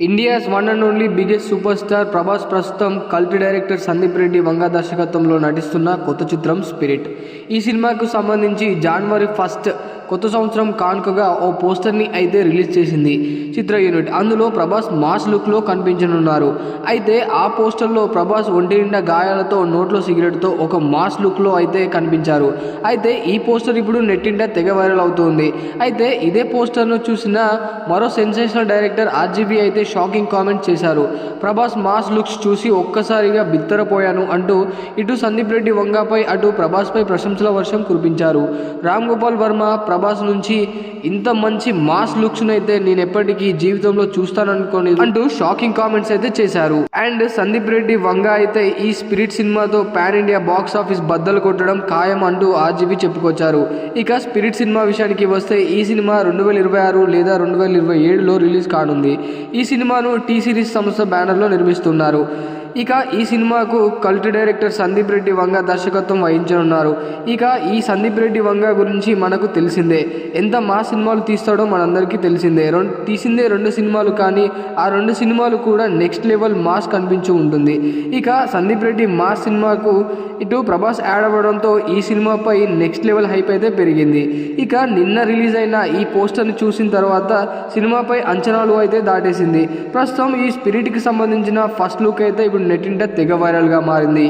India's one and only biggest super star Prabhas ప్రస్తుతం cult director Sandeep Reddy Vanga దర్శకత్వంలో నటిస్తున్న కొత్త చిత్రం స్పిరిట్. ఈ సినిమాకు సంబంధించి జనవరి ఫస్ట్ కొత్త సంవత్సరం కానుకగా ఓ పోస్టర్ని అయితే రిలీజ్ చేసింది చిత్ర యూనిట్. అందులో ప్రభాస్ మాస్ లుక్లో కనిపించనున్నారు. అయితే ఆ పోస్టర్లో ప్రభాస్ ఒంటి నిండా గాయాలతో నోట్లో సిగరెట్తో ఒక మాస్ లుక్లో అయితే కనిపించారు. అయితే ఈ పోస్టర్ ఇప్పుడు నెట్టింట తెగ వైరల్ అవుతుంది. అయితే ఇదే పోస్టర్ను చూసిన మరో సెన్సేషనల్ డైరెక్టర్ ఆర్జీబీ అయితే షాకింగ్ కామెంట్ చేశారు. ప్రభాస్ మాస్ లుక్స్ చూసి ఒక్కసారిగా బిత్తరపోయాను అంటూ ఇటు సందీప్ రెడ్డి వంగపై అటు ప్రభాస్పై ప్రశంసల వర్షం కురిపించారు. రామ్ గోపాల్ వర్మ ప్రభాస్ నుంచి ఇంత మంచి మాస్ లుక్స్ అయితే నేను ఎప్పటికీ జీవితంలో చూస్తాననుకోని అంటూ షాకింగ్ కామెంట్స్ అయితే చేశారు. అండ్ సందీప్ రెడ్డి వంగ అయితే ఈ స్పిరిట్ సినిమాతో పాన్ ఇండియా బాక్స్ ఆఫీస్ బద్దలు కొట్టడం ఖాయం అంటూ ఆర్జీబీ చెప్పుకొచ్చారు. ఇక స్పిరిట్ సినిమా విషయానికి వస్తే ఈ సినిమా రెండు వేల ఇరవై ఆరు లేదా రెండు వేల ఇరవై ఏడులో రిలీజ్ కానుంది. ఈ సినిమాను టీ సిరీస్ సంస్థ బ్యానర్లో నిర్మిస్తున్నారు. ఇక ఈ సినిమాకు కల్ట్ డైరెక్టర్ సందీప్ రెడ్డి వంగ దర్శకత్వం వహించనున్నారు. ఇక ఈ సందీప్ రెడ్డి వంగ గురించి మనకు తెలిసిందే. ఎంత మా సినిమాలు తీస్తాడో మనందరికీ తెలిసిందే. రెండు తీసిందే రెండు సినిమాలు కానీ ఆ రెండు సినిమాలు కూడా నెక్స్ట్ లెవెల్ మాస్ కనిపించి ఉంటుంది. ఇక సందీప్ రెడ్డి మాస్ సినిమాకు ఇటు ప్రభాస్ యాడ్ అవ్వడంతో ఈ సినిమాపై నెక్స్ట్ లెవెల్ హైప్ అయితే పెరిగింది. ఇక నిన్న రిలీజ్ అయిన ఈ పోస్టర్ని చూసిన తర్వాత సినిమాపై అంచనాలు అయితే దాటేసింది. ప్రస్తుతం ఈ స్పిరిట్కి సంబంధించిన ఫస్ట్ లుక్ అయితే ఇప్పుడు నెట్టింట తెగ వైరల్గా మారింది.